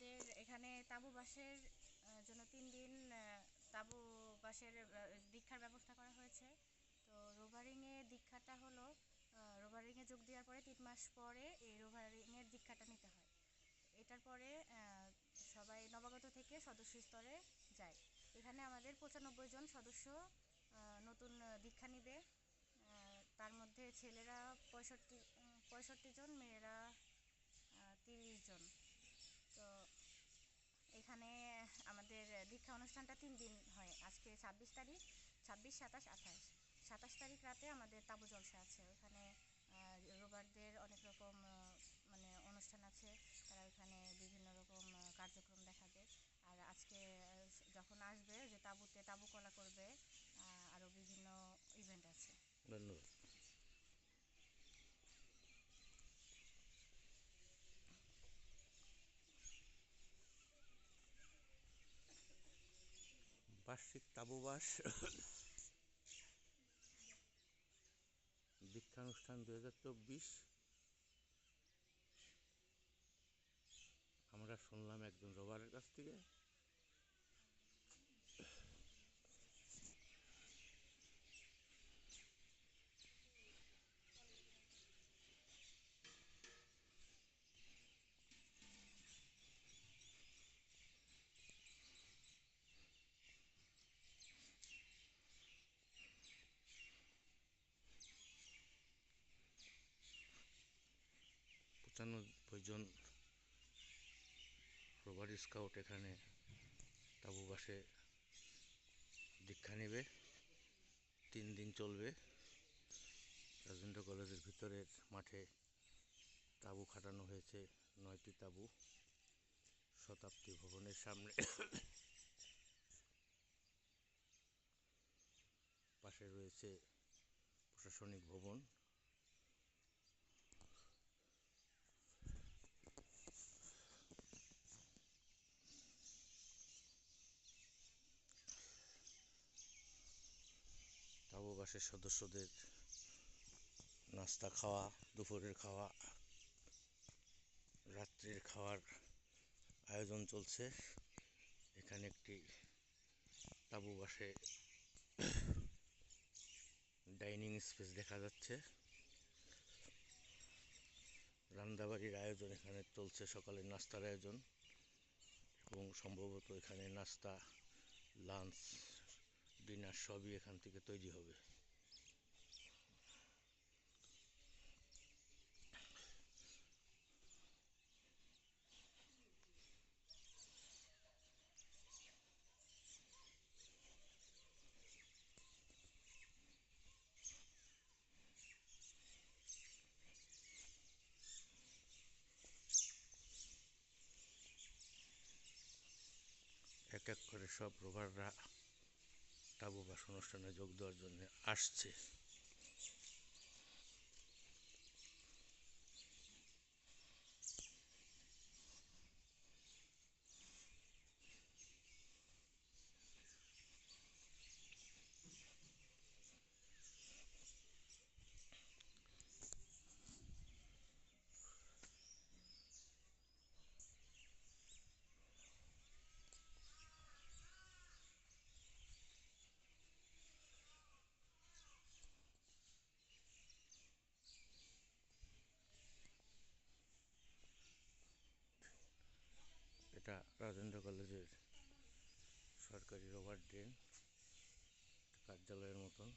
আমাদের এখানে তাঁবু বাসের জন্য তিন দিন আহ, তাঁবু বাসের দীক্ষার ব্যবস্থা করা হয়েছে। তো রোভারিংয়ে দীক্ষাটা হলো রোভারিংয়ে যোগ দেওয়ার পরে তিন মাস পরে এই রোভারিংয়ের দীক্ষাটা নিতে হয়। এটার পরে সবাই নবাগত থেকে সদস্য স্তরে যায়। এখানে আমাদের পঁচানব্বই জন সদস্য নতুন দীক্ষা নিবে। তার মধ্যে ছেলেরা পঁয়ষট্টি পঁয়ষট্টি জন মেয়েরা তিরিশ জন। তো এখানে আমাদের দীক্ষা অনুষ্ঠানটা তিন দিন হয়। আজকে ছাব্বিশ তারিখ ছাব্বিশ সাতাশ আঠাশ। সাতাশ তারিখ রাতে আমাদের তাবু জলসা আছে। ওখানে আহ, রোববারদের অনেক রকম মানে অনুষ্ঠান আছে। তারা ওখানে বিভিন্ন রকম কার্যক্রম দেখাবে। আর আজকে যখন আসবে যে তাঁবুতে তাঁবু কলা করবে আরও বিভিন্ন ইভেন্ট আছে। ধন্যবাদ। বার্ষিক তাবুবাস দীক্ষানুষ্ঠান দু হাজার চব্বিশ। আমরা শুনলাম একজন রবারের কাছ থেকে। পঁচানব্বই জন রোবার স্কাউট এখানে তাবুবাসে দীক্ষা নেবে। তিন দিন চলবে। রাজেন্দ্র কলেজের ভিতরের মাঠে তাঁবু খাটানো হয়েছে, নয়টি তাঁবু শতাব্দী ভবনের সামনে। পাশে রয়েছে প্রশাসনিক ভবন। তাবুবাসের সদস্যদের নাস্তা খাওয়া, দুপুরের খাওয়া, রাত্রির খাওয়ার আয়োজন চলছে। এখানে একটি তাবুবাসে ডাইনিং স্পেস দেখা যাচ্ছে। রান্দাবাড়ির আয়োজন এখানে চলছে, সকালের নাস্তার আয়োজন এবং সম্ভবত এখানে নাস্তা, লাঞ্চ ডিনার সবই এখান থেকে তৈরি হবে। এক এক করে সব রোভাররা তাবুবাস অনুষ্ঠানে যোগ দেওয়ার জন্য আসছে। এটা রাজেন্দ্র কলেজের সরকারি রোভার ড্রেন কার্যালয়ের মতন।